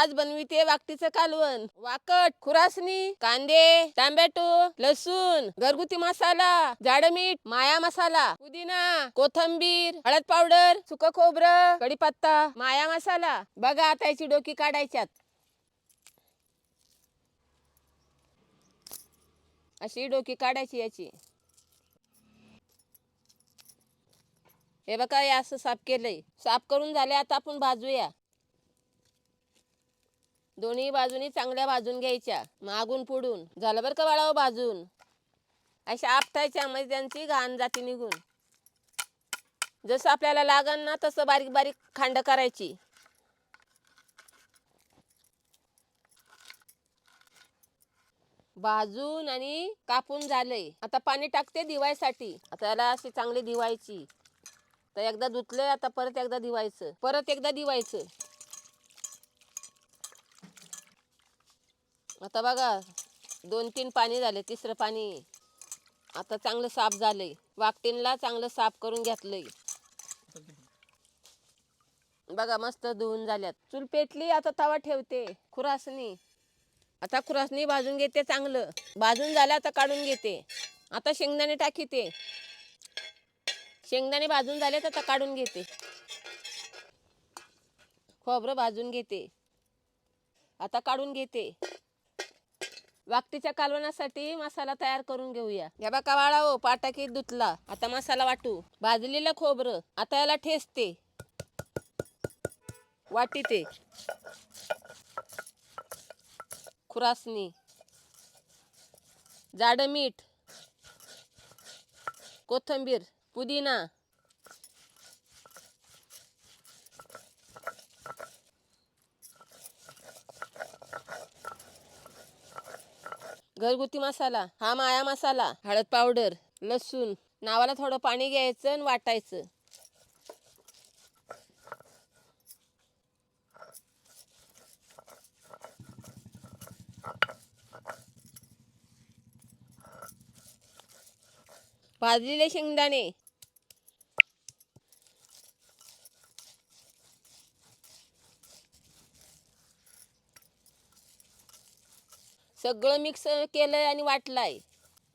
आज बनविते वाकटीचं कालवण. वाकट खुरासणी कांदे टॅम्बॅटो लसूण घरगुती मसाला जाड मीठ माया मसाला पुदिना कोथंबीर हळद पावडर सुक खोबरं कडीपत्ता माया मसाला. बघा आता याची डोकी काढायच्यात. अशी डोकी काढायची याची. हे बघा हे असं साफ केलंय. साफ करून झाले आता आपण भाजूया. दोन्ही बाजूनी चांगल्या भाजून घ्यायच्या मागून पुढून. झालं बरं का बाळावं भाजून? अशा आपटायच्या म्हणजे त्यांची घाण जाती निघून. जसं आपल्याला लागन ना तसं बारीक बारीक खांड करायची. भाजून आणि कापून झालंय. आता पाणी टाकते दिवायसाठी. आता याला अशी चांगली दिवायची. तर एकदा धुतलंय आता परत एकदा दिवायचं. परत एकदा दिवायचं. आता बघा दोन तीन पाणी झाले तिसरं पाणी. आता चांगलं साफ झालंय. वाकटीनला चांगलं साफ करून घेतलंय. बघा मस्त धुवून झाल्यात. चूल पेटली आता तवा ठेवते. खुरासणी आता खुरासणी भाजून घेते चांगलं. भाजून झालं आता काढून घेते. आता शेंगदाणे टाकीते. शेंगदाणे भाजून झाले तर आता काढून घेते. खोबरं भाजून घेते. आता काढून घेते. वाकटीच्या कालवणासाठी मसाला तयार करून घेऊया. या बघा वाळा हो पाटाकी धुतला. आता मसाला वाटू. भाजलेलं खोबरं आता याला ठेचते. वाटीते. खुरासणी जाड मीठ. कोथंबीर पुदिना. घरगुती मसाला हा माया मसाला हळद पावडर लसूण नावाला थोडं पाणी घ्यायचं आणि वाटायचं. भाजलेले शेंगदाणे सगळं मिक्स केलंय आणि वाटलाय.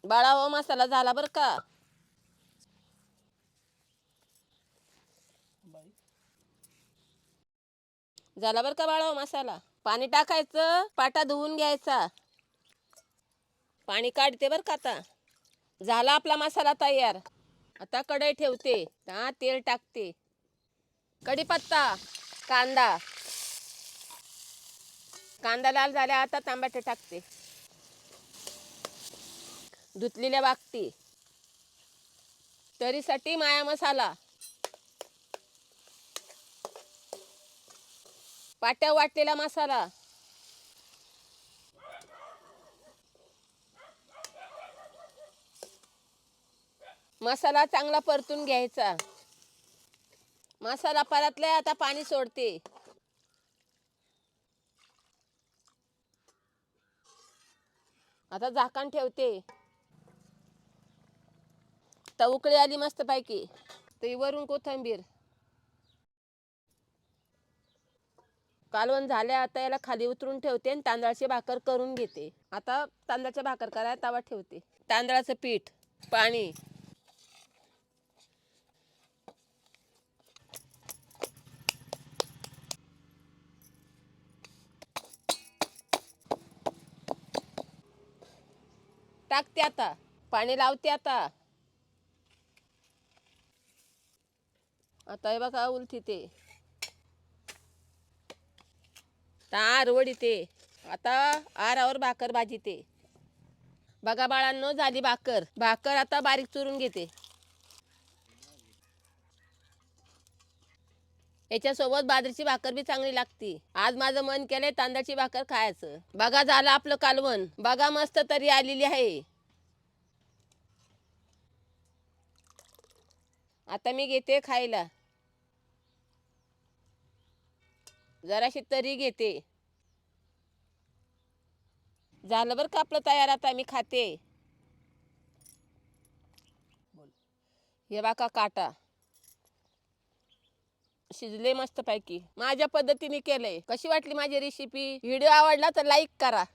बाळावा हो मसाला झाला बरं का? झाला बरं का बाळावा हो मसाला? पाणी टाकायचं पाटा धुवून घ्यायचा. पाणी काढते बरं का आता. झाला आपला मसाला तयार. आता कढई ठेवते. हा तेल टाकते. कढीपत्ता कांदा. कांदा लाल झाल्या आता तांबटे टाकते. धुतलेल्या वाकटी. तरीसाठी माया मसाला. पाट्या वाटलेला मसाला. मसाला चांगला परतून घ्यायचा. मसाला परतलाय आता पाणी सोडते. आता झाकण ठेवते. तर उकळी आली मस्त पैकी ते वरून कोथंबीर. कालवण झाल्या आता याला खाली उतरून ठेवते आणि तांदळाची भाकर करून घेते. आता तांदळाच्या भाकर करायला तवा ठेवते. तांदळाचं पीठ पाणी. टाकते आता. पाणी लावते आता. आता हे बघा उलती ते. आर वडीते आता आरावर भाकर भाजी ते. बघा बाळांनो झाली भाकर. भाकर आता बारीक चुरून घेते. याच्यासोबत बाजरीची भाकर बी चांगली लागती. आज माझं मन केलंय तांदळाची भाकर खायचं. बघा झालं आपलं कालवण. बघा मस्त तरी आलेली आहे. आता मी घेते खायला. जराशी तरी घेते. झालं बरं का आपलं तयार आता मी खाते. हे बाका काटा. शिजले मस्त पैकी माझ्या पद्धतीने केलंय. कशी वाटली माझी रेसिपी व्हिडिओ आवडला तर लाईक करा.